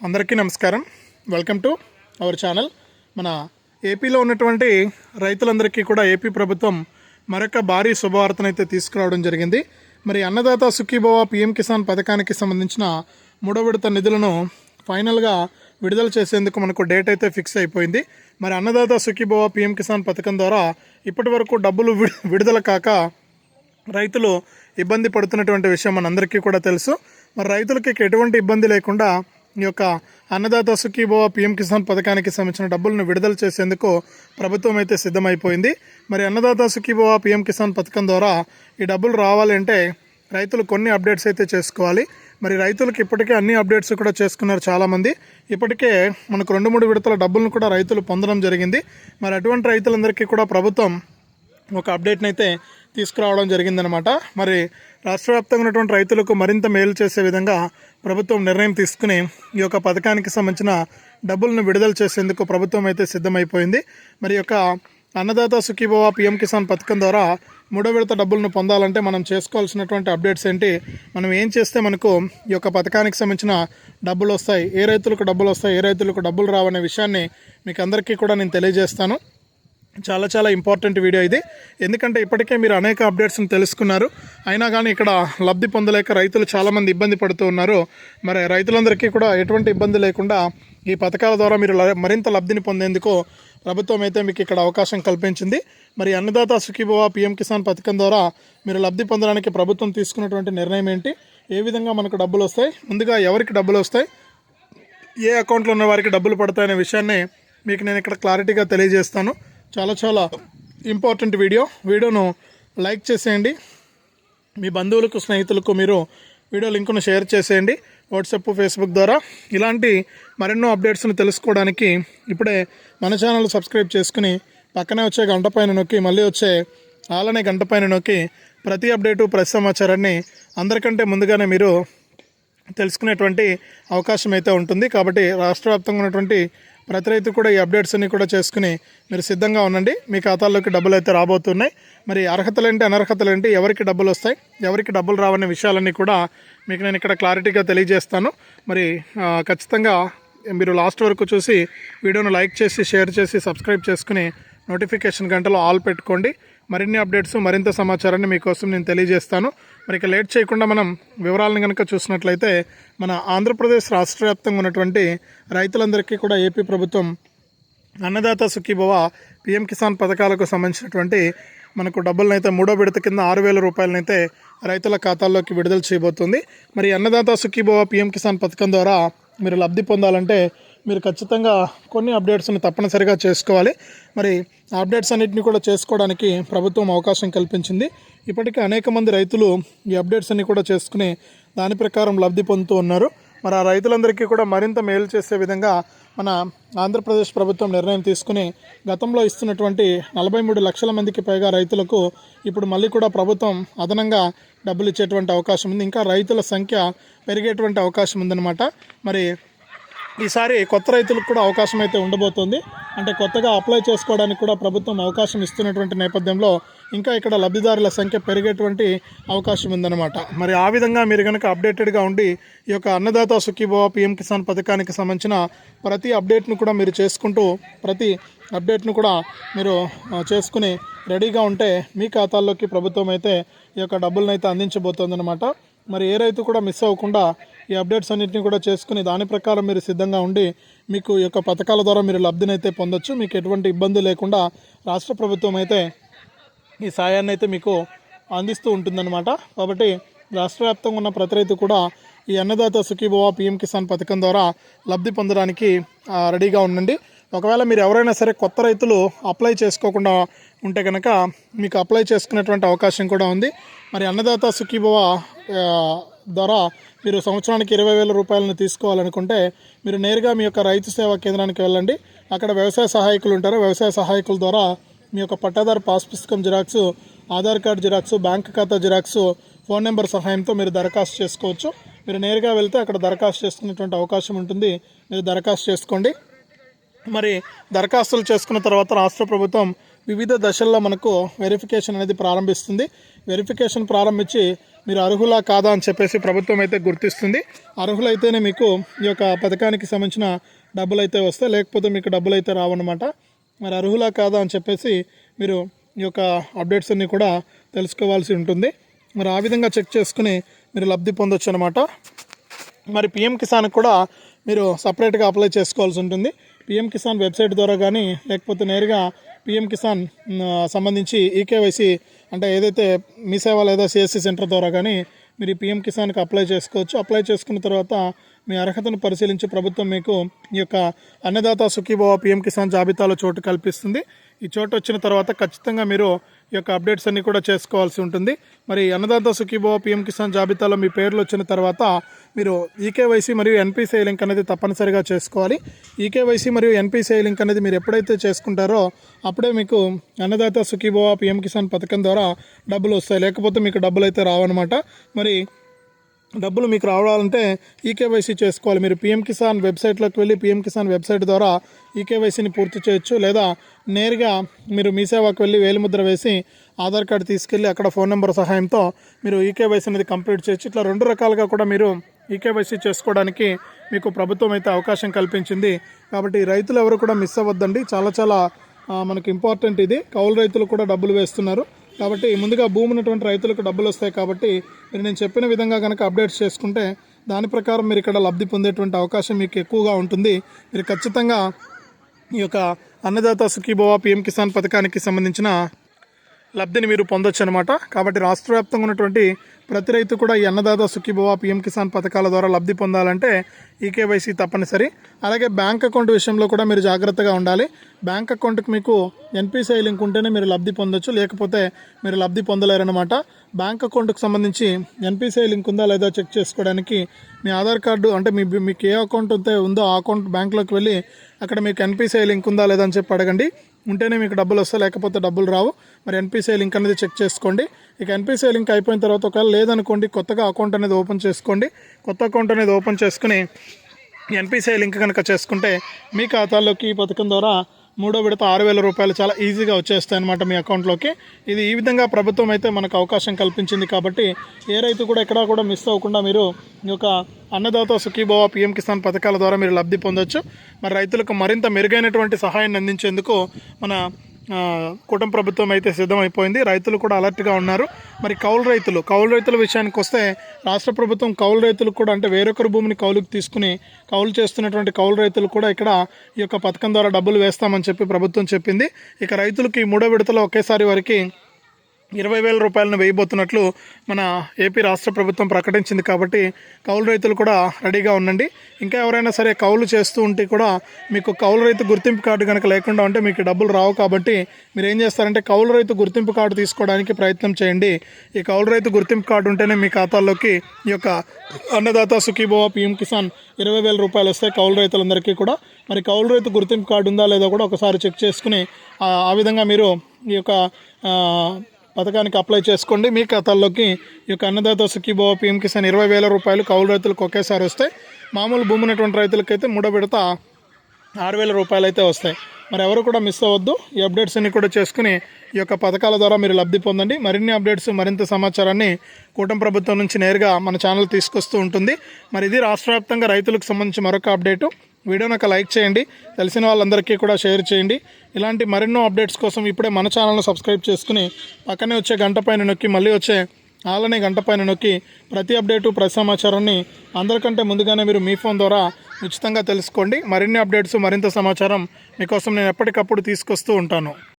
అందరికీ నమస్కారం. Welcome to our channel మన ఏపీలో ఉన్నటువంటి రైతులందరికీ కూడా ఏపీ ప్రభుత్వం మరొక భారీ శుభవార్తనైతే తీసుకురావడం జరిగింది. మరి అన్నదాత సుఖీభవ పిఎం కిసాన్ పథకానికి సంబంధించిన మూడో విడత నిధులను ఫైనల్గా విడుదల చేసేందుకు మనకు డేట్ అయితే ఫిక్స్ అయిపోయింది. మరి అన్నదాత సుఖీభవ పిఎం కిసాన్ పథకం ద్వారా ఇప్పటి వరకు డబ్బులు విడుదల కాక రైతులు ఇబ్బంది పడుతున్నటువంటి విషయం మనందరికీ కూడా తెలుసు. మరి రైతులకి ఎటువంటి ఇబ్బంది లేకుండా ఈ యొక్క అన్నదాత సుఖీభవ పిఎం కిసాన్ పథకానికి సంబంధించిన డబ్బులను విడుదల చేసేందుకు ప్రభుత్వం అయితే సిద్ధమైపోయింది. మరి అన్నదాత సుఖీభవ పిఎం కిసాన్ పథకం ద్వారా ఈ డబ్బులు రావాలంటే రైతులు కొన్ని అప్డేట్స్ అయితే చేసుకోవాలి. మరి రైతులకు ఇప్పటికే అన్ని అప్డేట్స్ కూడా చేసుకున్నారు చాలామంది. ఇప్పటికే మనకు రెండు మూడు విడతల డబ్బులను కూడా రైతులు పొందడం జరిగింది. మరి అటువంటి రైతులందరికీ కూడా ప్రభుత్వం ఒక అప్డేట్ని అయితే తీసుకురావడం జరిగిందనమాట. మరి రాష్ట్ర వ్యాప్తంగా ఉన్నటువంటి రైతులకు మరింత మేలు చేసే విధంగా ప్రభుత్వం నిర్ణయం తీసుకుని ఈ యొక్క పథకానికి సంబంధించిన డబ్బులను విడుదల చేసేందుకు ప్రభుత్వం అయితే సిద్ధమైపోయింది. మరి యొక్క అన్నదాత సుఖీభవ పిఎం కిసాన్ పథకం ద్వారా మూడో విడత డబ్బులను పొందాలంటే మనం చేసుకోవాల్సినటువంటి అప్డేట్స్ ఏంటి? మనం ఏం చేస్తే మనకు ఈ యొక్క పథకానికి సంబంధించిన డబ్బులు వస్తాయి? ఏ రైతులకు డబ్బులు వస్తాయి? ఏ రైతులకు డబ్బులు రావనే విషయాన్ని మీకు అందరికీ కూడా నేను తెలియజేస్తాను. చాలా చాలా ఇంపార్టెంట్ వీడియో ఇది. ఎందుకంటే ఇప్పటికే మీరు అనేక అప్డేట్స్ని తెలుసుకున్నారు. అయినా కానీ ఇక్కడ లబ్ధి పొందలేక రైతులు చాలామంది ఇబ్బంది పడుతూ ఉన్నారు. మరి రైతులందరికీ కూడా ఎటువంటి ఇబ్బంది లేకుండా ఈ పథకాల ద్వారా మీరు ల- మరింత లబ్ధిని పొందేందుకు ప్రభుత్వం అయితే మీకు ఇక్కడ అవకాశం కల్పించింది. మరి అన్నదాత సుఖీభవ పిఎం కిసాన్ పథకం ద్వారా మీరు లబ్ధి పొందడానికి ప్రభుత్వం తీసుకున్నటువంటి నిర్ణయం ఏంటి? ఏ విధంగా మనకు డబ్బులు వస్తాయి? ముందుగా ఎవరికి డబ్బులు వస్తాయి? ఏ అకౌంట్లో ఉన్న వారికి డబ్బులు పడతాయనే విషయాన్ని మీకు నేను ఇక్కడ క్లారిటీగా తెలియజేస్తాను. చాలా చాలా ఇంపార్టెంట్ వీడియో వీడియోను లైక్ చేసేయండి. మీ బంధువులకు స్నేహితులకు మీరు వీడియో లింకును షేర్ చేసేయండి. వాట్సాప్ ఫేస్బుక్ ద్వారా. ఇలాంటి మరెన్నో అప్డేట్స్ను తెలుసుకోవడానికి ఇప్పుడే మన ఛానల్ సబ్స్క్రైబ్ చేసుకుని పక్కనే వచ్చే గంట పైన నొక్కి మళ్ళీ వచ్చే ఆలనే గంట పైన నొక్కి ప్రతి అప్డేటు ప్రతి సమాచారాన్ని అందరికంటే ముందుగానే మీరు తెలుసుకునేటువంటి అవకాశం అయితే ఉంటుంది. కాబట్టి రాష్ట్ర వ్యాప్తంగా ఉన్నటువంటి ప్రతి రైతు కూడా ఈ అప్డేట్స్ అన్ని కూడా చేసుకుని మీరు సిద్ధంగా ఉండండి. మీ ఖాతాల్లోకి డబ్బులు అయితే రాబోతున్నాయి. మరి అర్హతలేంటి అనర్హతలేంటి ఎవరికి డబ్బులు వస్తాయి ఎవరికి డబ్బులు రావనే విషయాలన్నీ కూడా మీకు నేను ఇక్కడ క్లారిటీగా తెలియజేస్తాను. మరి ఖచ్చితంగా మీరు లాస్ట్ వరకు చూసి వీడియోను లైక్ చేసి షేర్ చేసి సబ్స్క్రైబ్ చేసుకుని నోటిఫికేషన్ గంటలో ఆల్ పెట్టుకోండి. మరిన్ని అప్డేట్స్ మరింత సమాచారాన్ని మీకోసం నేను తెలియజేస్తాను. మరి ఇక లేట్ చేయకుండా మనం వివరాలను కనుక చూసినట్లయితే మన ఆంధ్రప్రదేశ్ రాష్ట్ర వ్యాప్తంగా ఉన్నటువంటి రైతులందరికీ కూడా ఏపీ ప్రభుత్వం అన్నదాత సుఖీభవ పిఎం కిసాన్ పథకాలకు సంబంధించినటువంటి మనకు డబ్బులను అయితే మూడో విడత కింద ఆరు వేల రూపాయలనైతే రైతుల ఖాతాల్లోకి విడుదల చేయబోతుంది. మరి అన్నదాత సుఖీభవ పిఎం కిసాన్ పథకం ద్వారా మీరు లబ్ధి పొందాలంటే మీరు ఖచ్చితంగా కొన్ని అప్డేట్స్ని తప్పనిసరిగా చేసుకోవాలి. మరి ఆ అప్డేట్స్ అన్నింటినీ కూడా చేసుకోవడానికి ప్రభుత్వం అవకాశం కల్పించింది. ఇప్పటికే అనేక మంది రైతులు ఈ అప్డేట్స్ అన్ని కూడా చేసుకుని దాని ప్రకారం లబ్ధి పొందుతూ ఉన్నారు. మరి ఆ రైతులందరికీ కూడా మరింత మేలు చేసే విధంగా మన ఆంధ్రప్రదేశ్ ప్రభుత్వం నిర్ణయం తీసుకుని గతంలో ఇస్తున్నటువంటి నలభై మూడు లక్షల మందికి పైగా రైతులకు ఇప్పుడు మళ్ళీ కూడా ప్రభుత్వం అదనంగా డబ్బులు ఇచ్చేటువంటి అవకాశం ఉంది. ఇంకా రైతుల సంఖ్య పెరిగేటువంటి అవకాశం ఉందన్నమాట. మరి ఈసారి కొత్త రైతులకు కూడా అవకాశం అయితే ఉండబోతోంది. అంటే కొత్తగా అప్లై చేసుకోవడానికి కూడా ప్రభుత్వం అవకాశం ఇస్తున్నటువంటి నేపథ్యంలో ఇంకా ఇక్కడ లబ్ధిదారుల సంఖ్య పెరిగేటువంటి అవకాశం ఉందన్నమాట. మరి ఆ విధంగా మీరు కనుక అప్డేటెడ్గా ఉండి ఈ యొక్క అన్నదాత సుఖీభవ పిఎం కిసాన్ పథకానికి సంబంధించిన ప్రతి అప్డేట్ను కూడా మీరు చేసుకుంటూ ప్రతి అప్డేట్ను కూడా మీరు చేసుకుని రెడీగా ఉంటే మీ ఖాతాల్లోకి ప్రభుత్వం అయితే ఈ యొక్క డబ్బులను అయితే అందించబోతోందన్నమాట. మరి ఏ రైతు కూడా మిస్ అవ్వకుండా ఈ అప్డేట్స్ అన్నింటినీ కూడా చేసుకుని దాని ప్రకారం మీరు సిద్ధంగా ఉండి మీకు ఈ యొక్క పథకాల ద్వారా మీరు లబ్ధినైతే పొందొచ్చు. మీకు ఎటువంటి ఇబ్బంది లేకుండా రాష్ట్ర ప్రభుత్వం అయితే ఈ సాయాన్ని అయితే మీకు అందిస్తూ ఉంటుందన్నమాట. కాబట్టి రాష్ట్ర వ్యాప్తంగా ఉన్న ప్రతి రైతు కూడా ఈ అన్నదాత సుఖీభవ పిఎం కిసాన్ పథకం ద్వారా లబ్ధి పొందడానికి రెడీగా ఉండండి. ఒకవేళ మీరు ఎవరైనా సరే కొత్త రైతులు అప్లై చేసుకోకుండా ఉంటే కనుక మీకు అప్లై చేసుకునేటువంటి అవకాశం కూడా ఉంది. మరి అన్నదాత సుఖీభవ ద్వారా మీరు సంవత్సరానికి ఇరవై వేల రూపాయలను తీసుకోవాలనుకుంటే మీరు నేరుగా మీ యొక్క రైతు సేవా కేంద్రానికి వెళ్ళండి. అక్కడ వ్యవసాయ సహాయకులు ఉంటారు. వ్యవసాయ సహాయకుల ద్వారా మీ యొక్క పట్టాదారు పాస్ పుస్తకం xerox Aadhaar card xerox bank ఖాతా జిరాక్స్ ఫోన్ నెంబర్ సహాయంతో మీరు దరఖాస్తు చేసుకోవచ్చు. మీరు నేరుగా వెళ్తే అక్కడ దరఖాస్తు చేసుకునేటువంటి అవకాశం ఉంటుంది. మీరు దరఖాస్తు చేసుకోండి. మరి దరఖాస్తులు చేసుకున్న తర్వాత రాష్ట్ర ప్రభుత్వం వివిధ దశల్లో మనకు వెరిఫికేషన్ అనేది ప్రారంభిస్తుంది. వెరిఫికేషన్ ప్రారంభించి మీరు అర్హులా కాదా అని చెప్పేసి ప్రభుత్వం అయితే గుర్తిస్తుంది. అర్హులైతేనే మీకు ఈ యొక్క పథకానికి సంబంధించిన డబ్బులు అయితే వస్తాయి. లేకపోతే మీకు డబ్బులు అయితే రావన్నమాట. మరి అర్హులా కాదా అని చెప్పేసి మీరు ఈ యొక్క అప్డేట్స్ అన్నీ కూడా తెలుసుకోవాల్సి ఉంటుంది. మరి ఆ విధంగా చెక్ చేసుకుని మీరు లబ్ధి పొందొచ్చు అనమాట మరి పిఎం కిసాన్ కూడా మీరు సపరేట్గా అప్లై చేసుకోవాల్సి ఉంటుంది. పిఎం కిసాన్ వెబ్సైట్ ద్వారా కానీ లేకపోతే నేరుగా పిఎం కిసాన్ సంబంధించి ఈకేవైసీ అంటే ఏదైతే మీ సేవ లేదా సిఎస్సి సెంటర్ ద్వారా కానీ మీరు పిఎం కిసాన్కి అప్లై చేసుకోవచ్చు. అప్లై చేసుకున్న తర్వాత మీ అర్హతను పరిశీలించి ప్రభుత్వం మీకు ఈ యొక్క అన్నదాత సుఖీభవ పిఎం కిసాన్ జాబితాలో చోటు కల్పిస్తుంది. ఈ చోటు వచ్చిన తర్వాత ఖచ్చితంగా మీరు ఈ యొక్క అప్డేట్స్ అన్ని కూడా చేసుకోవాల్సి ఉంటుంది. మరి అన్నదాత సుఖీభవ పిఎం కిసాన్ జాబితాలో మీ పేర్లు వచ్చిన తర్వాత మీరు ఈకేవైసీ మరియు ఎన్పిసిఐ లింక్ అనేది తప్పనిసరిగా చేసుకోవాలి. ఈకేవైసీ మరియు ఎన్పిసిఐ లింక్ అనేది మీరు ఎప్పుడైతే చేసుకుంటారో అప్పుడే మీకు అన్నదాత సుఖీభవ పిఎం కిసాన్ పథకం ద్వారా డబ్బులు వస్తాయి. లేకపోతే మీకు డబ్బులు అయితే రావన్నమాట. మరి డబ్బులు మీకు రావాలంటే ఈకేవైసీ చేసుకోవాలి. మీరు పిఎం కిసాన్ వెబ్సైట్లోకి వెళ్ళి పిఎం కిసాన్ వెబ్సైట్ ద్వారా ఈకేవైసీని పూర్తి చేయొచ్చు. లేదా నేరుగా మీరు మీ సేవకు వెళ్ళి వేలిముద్ర వేసి ఆధార్ కార్డు తీసుకెళ్ళి అక్కడ ఫోన్ నెంబర్ సహాయంతో మీరు ఈకేవైసీ అనేది కంప్లీట్ చేయొచ్చు. ఇట్లా రెండు రకాలుగా కూడా మీరు ఈకేవైసీ చేసుకోవడానికి మీకు ప్రభుత్వం అయితే అవకాశం కల్పించింది. కాబట్టి రైతులు ఎవరు కూడా మిస్ అవ్వద్దండి. చాలా చాలా మనకి ఇంపార్టెంట్ ఇది. కౌలు రైతులు కూడా డబ్బులు వేస్తున్నారు. కాబట్టి ముందుగా భూమి ఉన్నటువంటి రైతులకు డబ్బులు వస్తాయి కాబట్టి మీరు నేను చెప్పిన విధంగా కనుక అప్డేట్స్ చేసుకుంటే దాని ప్రకారం మీరు ఇక్కడ లబ్ధి పొందేటువంటి అవకాశం మీకు ఎక్కువగా ఉంటుంది. మీరు ఖచ్చితంగా ఈ యొక్క అన్నదాత సుఖీభవ పిఎం కిసాన్ పథకానికి సంబంధించిన లబ్ధిని మీరు పొందొచ్చు అనమాట కాబట్టి రాష్ట్ర వ్యాప్తంగా ఉన్నటువంటి ప్రతి రైతు కూడా ఈ అన్నదాత సుఖీభవ పిఎం కిసాన్ పథకాల ద్వారా లబ్ధి పొందాలంటే ఈకేవైసీ తప్పనిసరి. అలాగే బ్యాంక్ అకౌంట్ విషయంలో కూడా మీరు జాగ్రత్తగా ఉండాలి. బ్యాంక్ అకౌంట్కి మీకు ఎన్పిసిఐ లింక్ ఉంటేనే మీరు లబ్ధి పొందొచ్చు. లేకపోతే మీరు లబ్ధి పొందలేరన్నమాట. బ్యాంక్ అకౌంట్కి సంబంధించి ఎన్పిసిఐ లింక్ ఉందా లేదా చెక్ చేసుకోవడానికి మీ ఆధార్ కార్డు అంటే మీ మీకు ఏ అకౌంట్ ఉంటే ఉందో ఆ అకౌంట్ బ్యాంక్లోకి వెళ్ళి అక్కడ మీకు ఎన్పిసిఐ లింక్ ఉందా లేదా అని చెప్పి అడగండి. ఉంటేనే మీకు డబ్బులు వస్తాయి లేకపోతే డబ్బులు రావు. మరి ఎన్పిసిఐ లింక్ అనేది చెక్ చేసుకోండి. ఇక ఎన్పిసిఐ లింక్ అయిపోయిన తర్వాత ఒకవేళ లేదనుకోండి కొత్తగా అకౌంట్ అనేది ఓపెన్ చేసుకోండి. కొత్త అకౌంట్ అనేది ఓపెన్ చేసుకుని ఎన్పిసిఐ లింక్ కనుక చేసుకుంటే మీ ఖాతాలోకి ఈ పథకం ద్వారా మూడో విడత ఆరు వేల రూపాయలు చాలా ఈజీగా వచ్చేస్తాయి అనమాట మీ అకౌంట్లోకి. ఇది ఈ విధంగా ప్రభుత్వం అయితే మనకు అవకాశం కల్పించింది కాబట్టి ఏ రైతు కూడా ఎక్కడా కూడా మిస్ అవ్వకుండా మీరు ఈ యొక్క అన్నదాత సుఖీభవ పిఎం కిసాన్ పథకాల ద్వారా మీరు లబ్ధి పొందొచ్చు. మరి రైతులకు మరింత మెరుగైనటువంటి సహాయాన్ని అందించేందుకు మన కూటమి ప్రభుత్వం అయితే సిద్ధమైపోయింది. రైతులు కూడా అలర్ట్గా ఉన్నారు. మరి కౌలు రైతులు కౌలు రైతుల విషయానికి వస్తే రాష్ట్ర ప్రభుత్వం కౌలు రైతులకు కూడా అంటే వేరొకరి భూమిని కౌలుకు తీసుకుని కౌలు చేస్తున్నటువంటి కౌలు రైతులు కూడా ఇక్కడ ఈ యొక్క పథకం ద్వారా డబ్బులు వేస్తామని చెప్పి ప్రభుత్వం చెప్పింది. ఇక రైతులకి మూడో విడతలో ఒకేసారి వారికి ఇరవై వేల రూపాయలను వేయబోతున్నట్లు మన ఏపీ రాష్ట్ర ప్రభుత్వం ప్రకటించింది కాబట్టి కౌలు రైతులు కూడా రెడీగా ఉండండి. ఇంకా ఎవరైనా సరే కౌలు చేస్తూ ఉంటే కూడా మీకు కౌలు రైతు గుర్తింపు కార్డు కనుక లేకుండా ఉంటే మీకు డబ్బులు రావు కాబట్టి మీరు ఏం చేస్తారంటే కౌలు రైతు గుర్తింపు కార్డు తీసుకోవడానికి ప్రయత్నం చేయండి. ఈ కౌలు రైతు గుర్తింపు కార్డు ఉంటేనే మీ ఖాతాల్లోకి ఈ యొక్క అన్నదాత సుఖీభవ పిఎం కిసాన్ ఇరవై వేల రూపాయలు వస్తాయి కౌలు రైతులందరికీ కూడా. మరి కౌలు రైతు గుర్తింపు కార్డు ఉందా లేదా కూడా ఒకసారి చెక్ చేసుకుని ఆ విధంగా మీరు ఈ యొక్క పథకానికి అప్లై చేసుకోండి. మీ ఖాతాల్లోకి ఈ యొక్క అన్నదాత సుఖీభావ పిఎం కిసాన్ ఇరవై వేల రూపాయలు కౌలు రైతులకు ఒకేసారి వస్తాయి. మామూలు భూమి ఉన్నటువంటి రైతులకైతే మూడో విడత ఆరు వేల రూపాయలు అయితే వస్తాయి. మరి ఎవరు కూడా మిస్ అవ్వద్దు. ఈ అప్డేట్స్ అన్ని కూడా చేసుకుని ఈ యొక్క పథకాల ద్వారా మీరు లబ్ధి పొందండి. మరిన్ని అప్డేట్స్ మరింత సమాచారాన్ని కూటమి ప్రభుత్వం నుంచి నేరుగా మన ఛానల్ తీసుకొస్తూ ఉంటుంది. మరి ఇది రాష్ట్ర వ్యాప్తంగా రైతులకు సంబంధించి మరొక అప్డేటు. వీడియోని ఒక లైక్ చేయండి. తెలిసిన వాళ్ళందరికీ కూడా షేర్ చేయండి. ఇలాంటి మరెన్నో అప్డేట్స్ కోసం ఇప్పుడే మన ఛానల్ను సబ్స్క్రైబ్ చేసుకుని పక్కనే వచ్చే గంట పైన నొక్కి మళ్ళీ వచ్చే ఆలనే గంట పైన నొక్కి ప్రతి అప్డేటు ప్రతి సమాచారాన్ని అందరికంటే ముందుగానే మీరు మీ ఫోన్ ద్వారా ఉచితంగా తెలుసుకోండి. మరిన్ని అప్డేట్స్ మరింత సమాచారం మీకోసం నేను ఎప్పటికప్పుడు తీసుకొస్తూ ఉంటాను.